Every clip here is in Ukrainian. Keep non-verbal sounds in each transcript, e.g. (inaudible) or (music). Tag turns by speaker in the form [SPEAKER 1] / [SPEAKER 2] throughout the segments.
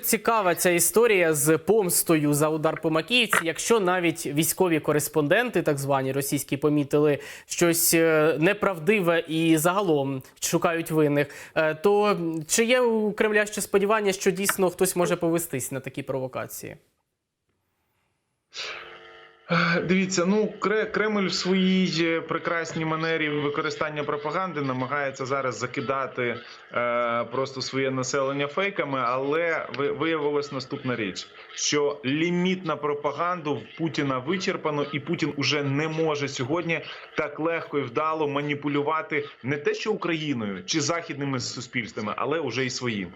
[SPEAKER 1] Цікава ця історія з помстою за удар по Макіївці. Якщо навіть військові кореспонденти, так звані російські, помітили щось е, неправдиве і загалом шукають винних, е, то чи є у Кремля ще сподівання, що дійсно хтось може повестись на такі провокації?
[SPEAKER 2] Е, Дивіться, ну Кремль в своїй е, прекрасній манері використання пропаганди намагається зараз закидати е, просто своє населення фейками, але ви- виявилась наступна річ: що ліміт на пропаганду в Путіна вичерпано, і Путін уже не може сьогодні так легко і вдало маніпулювати не те, що Україною чи західними суспільствами, але уже і своїм.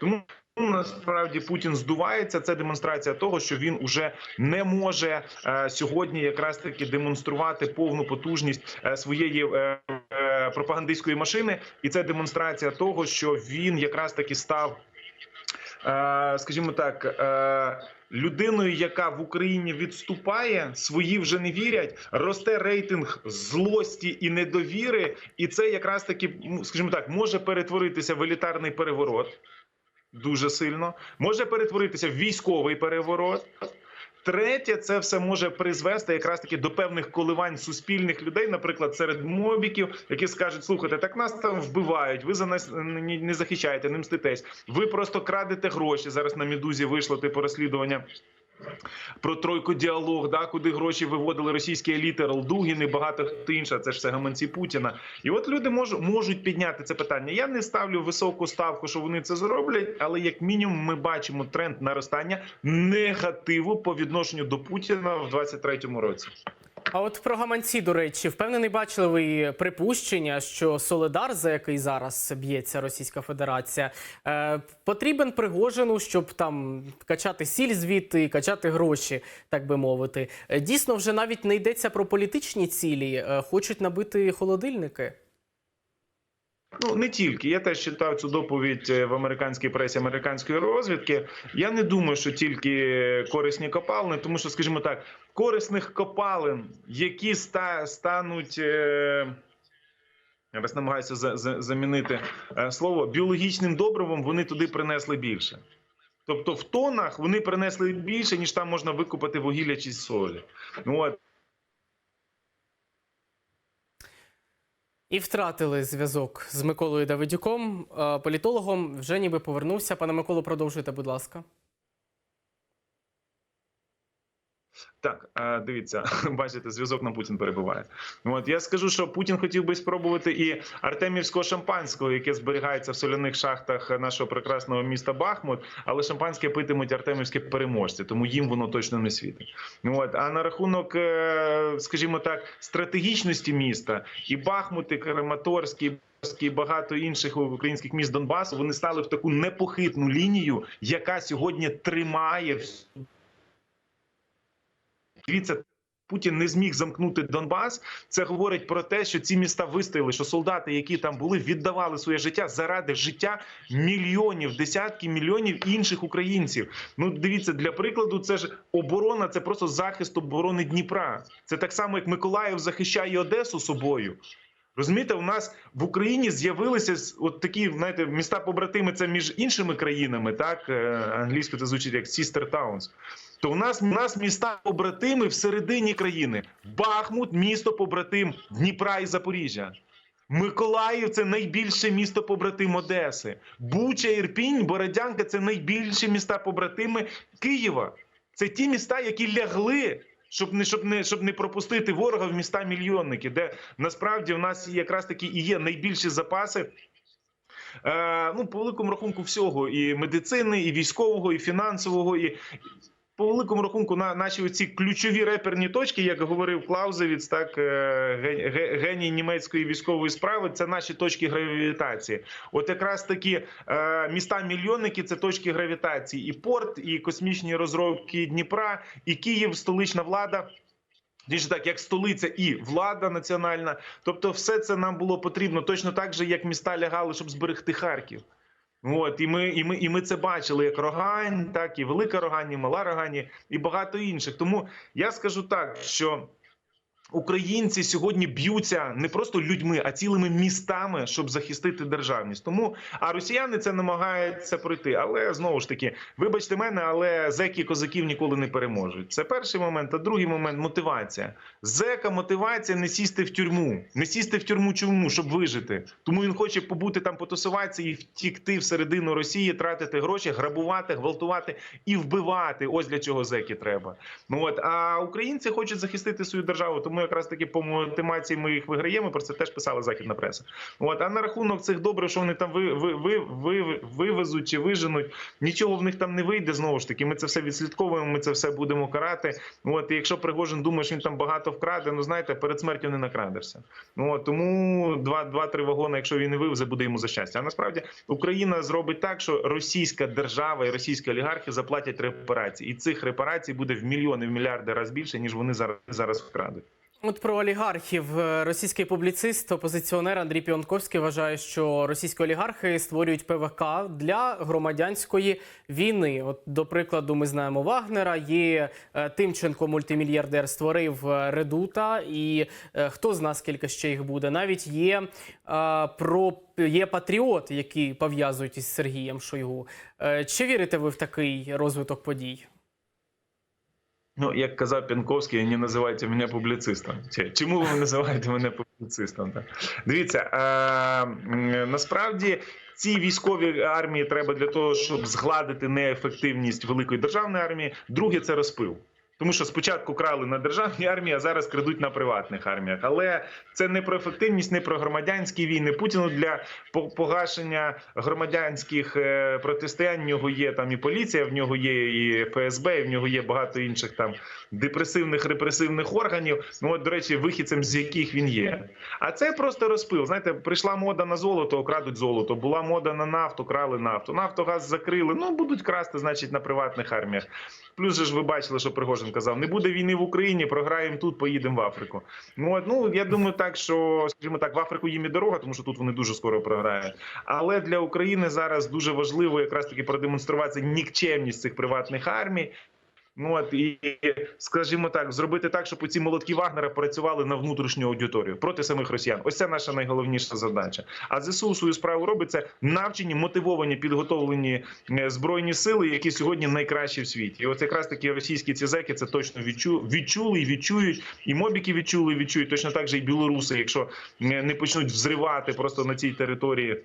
[SPEAKER 2] Тому насправді Путін здувається. Це демонстрація того, що він уже не може е, сьогодні якраз таки демонструвати повну потужність е, своєї е, пропагандистської машини, і це демонстрація того, що він якраз таки став, скажімо так. Людиною, яка в Україні відступає, свої вже не вірять. Росте рейтинг злості і недовіри, і це якраз таки, ну, скажімо так, може перетворитися в елітарний переворот дуже сильно. Може перетворитися в військовий переворот. Третє, це все може призвести якраз таки до певних коливань суспільних людей, наприклад, серед мобіків, які скажуть: слухайте, так нас там вбивають, ви за нас не захищаєте, не мститесь. Ви просто крадете гроші. Зараз на медузі вийшло типу розслідування. Про тройку діалог, да, куди гроші виводили російські еліти, Ралдугін і багато хто інше. Це ж все гаманці Путіна. І от люди можуть можуть підняти це питання. Я не ставлю високу ставку, що вони це зроблять, але як мінімум ми бачимо тренд наростання негативу по відношенню до Путіна в 23-му році.
[SPEAKER 1] А от про гаманці, до речі, впевнений, бачили ви припущення, що Соледар, за який зараз б'ється Російська Федерація, е, потрібен Пригожину, щоб там качати сіль звідти качати гроші, так би мовити. Е, Дійсно, вже навіть не йдеться про політичні цілі, е, хочуть набити холодильники.
[SPEAKER 2] Ну не тільки я теж читав цю доповідь е, в американській пресі американської розвідки. Я не думаю, що тільки корисні копалини, тому що, скажімо так, корисних копалин, які ста, стануть. Е... Я раз намагаюся за, за, замінити е, слово біологічним добривом. Вони туди принесли більше. Тобто, в тонах вони принесли більше, ніж там можна викупити вугілля чи солі. Ну от
[SPEAKER 1] І втратили зв'язок з Миколою Давидюком. Е, Політологом вже ніби повернувся. Пане Миколо, продовжуйте, будь ласка.
[SPEAKER 2] Так, дивіться, (laughs) бачите, зв'язок на Путін перебуває. От я скажу, що Путін хотів би спробувати і Артемівського шампанського, яке зберігається в соляних шахтах нашого прекрасного міста Бахмут, але шампанське питимуть артемівські переможці, тому їм воно точно не світить. От а на рахунок, е, скажімо так, стратегічності міста і Бахмут, і Краматорськ, і багато інших українських міст Донбасу вони стали в таку непохитну лінію, яка сьогодні тримає всю Дивіться, Путін не зміг замкнути Донбас. Це говорить про те, що ці міста вистояли, що солдати, які там були, віддавали своє життя заради життя мільйонів, десятки мільйонів інших українців. Ну, дивіться, для прикладу, це ж оборона, це просто захист оборони Дніпра. Це так само, як Миколаїв захищає Одесу собою. Розумієте, у нас в Україні з'явилися от такі, знаєте, міста побратими. Це між іншими країнами, так е, англійською це звучить як sister towns. То у нас у нас міста побратими всередині країни. Бахмут, місто побратим Дніпра і Запоріжжя. Миколаїв це найбільше місто побратим Одеси. Буча, Ірпінь, Бородянка це найбільші міста побратими Києва. Це ті міста, які лягли. Щоб не щоб не щоб не пропустити ворога в міста мільйонники, де насправді у нас якраз таки і є найбільші запаси. Е, ну, по великому рахунку, всього і медицини, і військового, і фінансового, і по великому рахунку, на наші оці ключові реперні точки, як говорив Клаузевіц, так е, ге- ге- геній німецької військової справи, це наші точки гравітації. От якраз такі е, міста мільйонники це точки гравітації, і порт, і космічні розробки Дніпра, і Київ, столична влада. Більше так, як столиця і влада національна, тобто, все це нам було потрібно точно так же, як міста лягали, щоб зберегти Харків. От і ми, і ми, і ми це бачили як Рогань, так і Велика Рогані, Мала Рогані, і багато інших. Тому я скажу так, що Українці сьогодні б'ються не просто людьми, а цілими містами, щоб захистити державність. Тому а росіяни це намагаються пройти. Але знову ж таки, вибачте мене, але зеки козаків ніколи не переможуть. Це перший момент. А другий момент мотивація. Зека мотивація не сісти в тюрму, не сісти в тюрму чому, щоб вижити. Тому він хоче побути там, потусуватися і втікти всередину Росії, тратити гроші, грабувати, гвалтувати і вбивати. Ось для чого зеки треба. Ну от а українці хочуть захистити свою державу. Тому якраз таки по мотивації ми їх виграємо. Про це теж писала західна преса. От а на рахунок цих добре, що вони там ви, ви, ви, ви, вивезуть чи виженуть. Нічого в них там не вийде. Знову ж таки, ми це все відслідковуємо. Ми це все будемо карати. От і якщо Пригожин думає, що він там багато вкраде, ну знаєте, перед смертю не накрадешся. От тому два, два-три вагони, якщо він не вивезе, буде йому за щастя. А насправді Україна зробить так, що російська держава і російські олігархи заплатять репарації, і цих репарацій буде в мільйони, в мільярди разів більше, ніж вони зараз зараз вкрадуть.
[SPEAKER 1] От про олігархів Е, російський публіцист, опозиціонер Андрій Піонковський вважає, що російські олігархи створюють ПВК для громадянської війни. От до прикладу, ми знаємо Вагнера. Є е, Тимченко, мультимільярдер, створив е, Редута, і хто з нас скільки ще їх буде? Навіть є е, про є патріот, який пов'язують із Сергієм Шойгу. Чи вірите ви в такий розвиток подій?
[SPEAKER 2] Ну, як казав Пінковський, не називайте мене публіцистом. Чому ви називаєте мене публіцистом? Дивіться, е, насправді ці військові армії треба для того, щоб згладити неефективність великої державної армії. Друге це розпил. Тому що спочатку крали на державній армії, а зараз крадуть на приватних арміях. Але це не про ефективність, не про громадянські війни. Путіну для погашення громадянських е, протистоянь в нього є там і поліція, в нього є і ФСБ, і в нього є багато інших там депресивних репресивних органів. Ну от, до речі, вихідцем з яких він є. А це просто розпил. Знаєте, прийшла мода на золото, крадуть золото. Була мода на нафту, крали нафту. Нафтогаз закрили. Ну будуть красти, значить, на приватних арміях. Плюс же ж ви бачили, що Пригожин казав: не буде війни в Україні, програємо тут, поїдемо в Африку. Ну ну я думаю, так що скажімо так, в Африку їм і дорога, тому що тут вони дуже скоро програють. Але для України зараз дуже важливо якраз таки продемонструвати нікчемність цих приватних армій. Ну от і скажімо так, зробити так, щоб ці молотки Вагнера працювали на внутрішню аудиторію проти самих росіян. Ось це наша найголовніша задача. А ЗСУ свою справу робить це навчені, мотивовані, підготовлені е, збройні сили, які сьогодні найкращі в світі. І от якраз такі російські цізеки це точно відчу, відчули і відчують. І мобіки відчули, і відчують точно так же і білоруси, якщо е, не почнуть взривати просто на цій території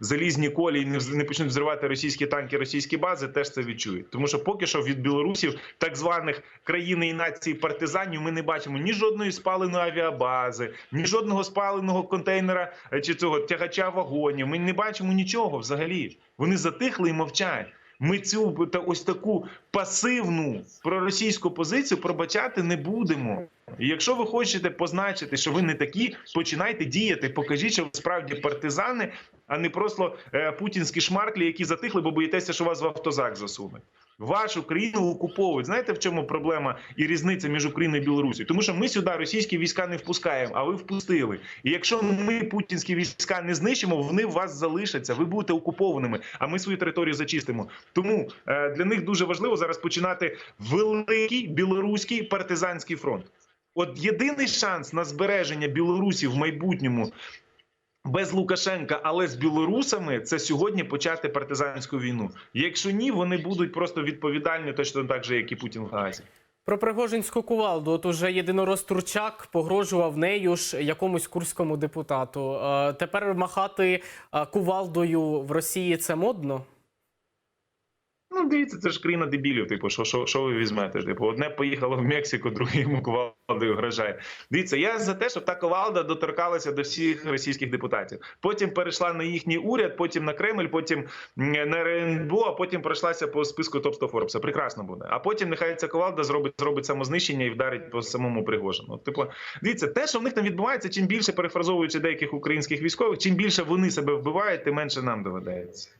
[SPEAKER 2] залізні колії не не почнуть взривати російські танки, російські бази, теж це відчують. Тому що поки що від білорусів, так званих країни і нації партизанів, ми не бачимо ні жодної спаленої авіабази, ні жодного спаленого контейнера е, чи цього тягача вагонів. Ми не бачимо нічого взагалі. Вони затихли і мовчать. Ми цю та ось таку пасивну проросійську позицію пробачати не будемо. І якщо ви хочете позначити, що ви не такі, починайте діяти. Покажіть, що ви справді партизани, а не просто е, путінські шмарклі, які затихли, бо боїтеся, що вас в автозак засунуть. Вашу країну окуповують. Знаєте, в чому проблема і різниця між Україною і Білорусією? Тому що ми сюди російські війська не впускаємо, а ви впустили. І якщо ми путінські війська не знищимо, вони вас залишаться. Ви будете окупованими, а ми свою територію зачистимо. Тому е, для них дуже важливо зараз починати великий білоруський партизанський фронт. От єдиний шанс на збереження Білорусі в майбутньому без Лукашенка, але з білорусами це сьогодні почати партизанську війну. Якщо ні, вони будуть просто відповідальні, точно так же, як і Путін в Газі.
[SPEAKER 1] Про Пригожинську кувалду. От уже єдинорос Турчак погрожував нею ж якомусь курському депутату. Е, тепер махати е, кувалдою в Росії це модно.
[SPEAKER 2] Ну, дивіться, це ж країна дебілів. Типу, що, що, що ви візьмете? Типу, одне поїхало в Мексику, друге йому кувалдою грожає. Дивіться, я за те, щоб та кувалда доторкалася до всіх російських депутатів. Потім перейшла на їхній уряд, потім на Кремль, потім на РНБО, а потім пройшлася по списку топ 100 Форбса. Прекрасно буде. А потім нехай ця кувалда зробить зробить самознищення і вдарить по самому Пригожину. Типу, дивіться, те, що в них там відбувається, чим більше перефразовуючи деяких українських військових, чим більше вони себе вбивають, тим менше нам доведеться.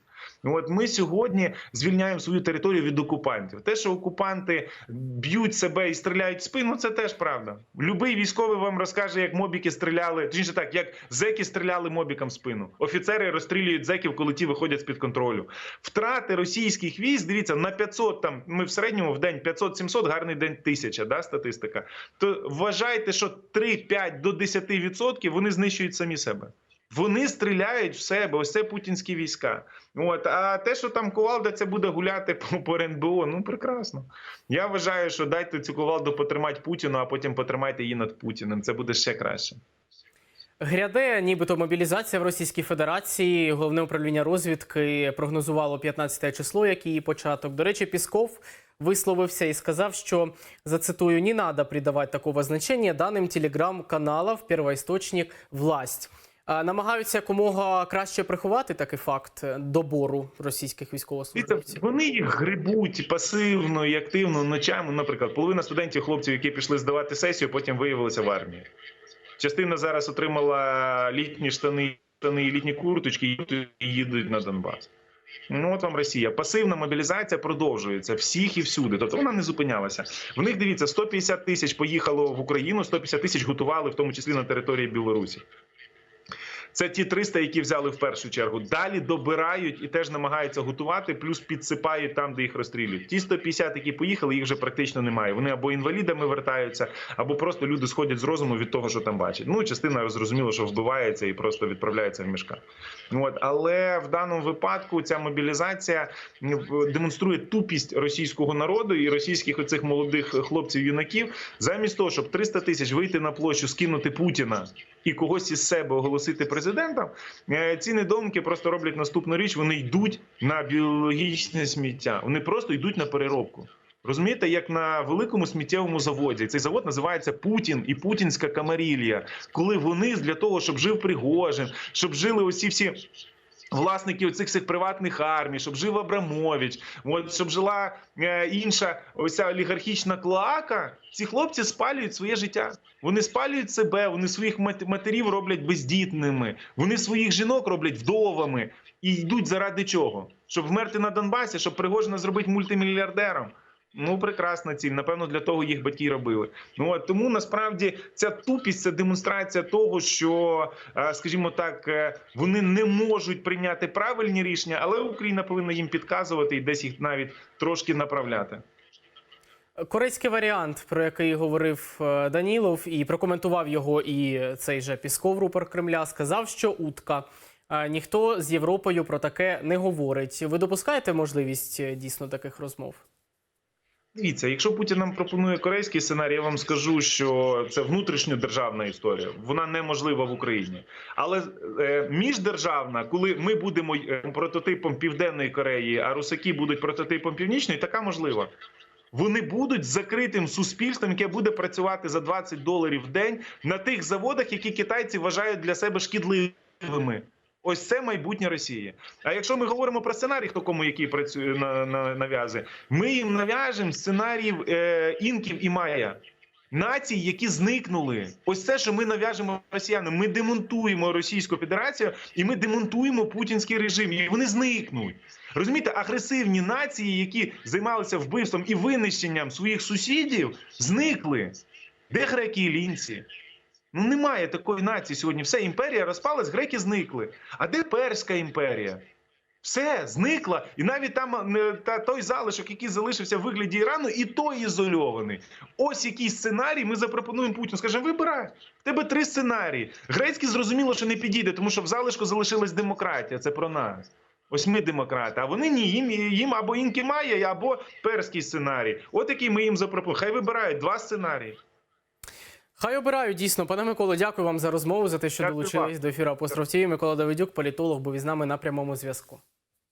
[SPEAKER 2] От ми сьогодні звільняємо свою територію від окупантів. Те, що окупанти б'ють себе і стріляють в спину, це теж правда. Любий військовий вам розкаже, як мобіки стріляли, точніше так, як зеки стріляли мобікам в спину. Офіцери розстрілюють зеків, коли ті виходять з під контролю. Втрати російських військ, дивіться, на 500, там ми в середньому в день 500-700, гарний день 1000, да, статистика. То вважайте, що 3-5 до 10% вони знищують самі себе. Вони стріляють в себе, ось це путінські війська. От а те, що там кувалда це буде гуляти (laughs) по, по РНБО, ну прекрасно. Я вважаю, що дайте цю кувалду потримати Путіну, а потім потримайте її над Путіним. Це буде ще краще.
[SPEAKER 1] Гряде, нібито мобілізація в Російській Федерації. Головне управління розвідки прогнозувало 15 число, як її початок. До речі, Пісков висловився і сказав, що зацитую: не надо придавати такого значення даним телеграм-каналів первоісточник власть. Намагаються якомога краще приховати такий факт добору російських військовослужбовців.
[SPEAKER 2] вони їх грибуть пасивно і активно ночами. Наприклад, половина студентів, хлопців, які пішли здавати сесію, потім виявилися в армії. Частина зараз отримала літні штани, штани і літні курточки і їдуть на Донбас. Ну, от вам Росія. Пасивна мобілізація продовжується всіх і всюди. Тобто вона не зупинялася. В них дивіться, 150 тисяч поїхало в Україну, 150 тисяч готували, в тому числі на території Білорусі. Це ті 300, які взяли в першу чергу. Далі добирають і теж намагаються готувати, плюс підсипають там, де їх розстрілюють. Ті 150, які поїхали, їх вже практично немає. Вони або інвалідами вертаються, або просто люди сходять з розуму від того, що там бачать. Ну, частина зрозуміло, що вбивається і просто відправляється в мішка. От але в даному випадку ця мобілізація демонструє тупість російського народу і російських оцих молодих хлопців юнаків, замість того, щоб 300 тисяч вийти на площу, скинути Путіна і когось із себе оголосити президентом. Е, Ці недоумки просто роблять наступну річ: вони йдуть на біологічне сміття. Вони просто йдуть на переробку. Розумієте, як на великому сміттєвому заводі цей завод називається Путін і Путінська камарілія, коли вони для того, щоб жив Пригожин, щоб жили усі всі. Власники цих всіх приватних армій, щоб жив Абрамович, от щоб жила е, інша оця олігархічна клоака. Ці хлопці спалюють своє життя. Вони спалюють себе, вони своїх мат- матерів роблять бездітними, вони своїх жінок роблять вдовами і йдуть заради чого? Щоб вмерти на Донбасі, щоб Пригожина зробити мультимільярдером. Ну, прекрасна ціль. Напевно, для того їх батьки робили. Ну от тому насправді ця тупість це демонстрація того, що, е, скажімо так, е, вони не можуть прийняти правильні рішення, але Україна повинна їм підказувати і десь їх навіть трошки направляти.
[SPEAKER 1] Корейський варіант, про який говорив е, Данілов, і прокоментував його і цей же Пісков, рупор Кремля, сказав, що утка. Ніхто з Європою про таке не говорить. Ви допускаєте можливість дійсно таких розмов?
[SPEAKER 2] Дивіться, якщо Путін нам пропонує корейський сценарій, я вам скажу, що це внутрішньодержавна історія. Вона неможлива в Україні. Але е, міждержавна, коли ми будемо е, прототипом Південної Кореї, а русаки будуть прототипом Північної, така можлива. Вони будуть закритим суспільством, яке буде працювати за 20 доларів в день на тих заводах, які китайці вважають для себе шкідливими. Ось це майбутнє Росії. А якщо ми говоримо про сценарій, хто кому який працює на, на нав'язує, ми їм нав'яжемо сценаріїв е, інків і майя. Націй, які зникнули, ось це, що ми нав'яжемо росіянам. Ми демонтуємо Російську Федерацію і ми демонтуємо путінський режим. І вони зникнуть. Розумієте, агресивні нації, які займалися вбивством і винищенням своїх сусідів, зникли. Де греки і лінці? Ну немає такої нації сьогодні. Все, імперія розпалась, греки зникли. А де Перська імперія? Все зникла, і навіть там е, та той залишок, який залишився в вигляді Ірану, і той ізольований. Ось який сценарій ми запропонуємо Путіну. Скажемо, вибирай. В тебе три сценарії. Грецький зрозуміло, що не підійде, тому що в залишку залишилась демократія. Це про нас. Ось ми демократи, а вони ні, їм, їм або інкі має, або перський сценарій. От який ми їм запропонуємо. Хай вибирають два сценарії.
[SPEAKER 1] Хай обирають дійсно. Пане Миколо, дякую вам за розмову, за те, що
[SPEAKER 2] Дякую
[SPEAKER 1] долучились
[SPEAKER 2] вам.
[SPEAKER 1] до ефіру Апострофтії. Микола Давидюк, політолог, був із нами на прямому зв'язку.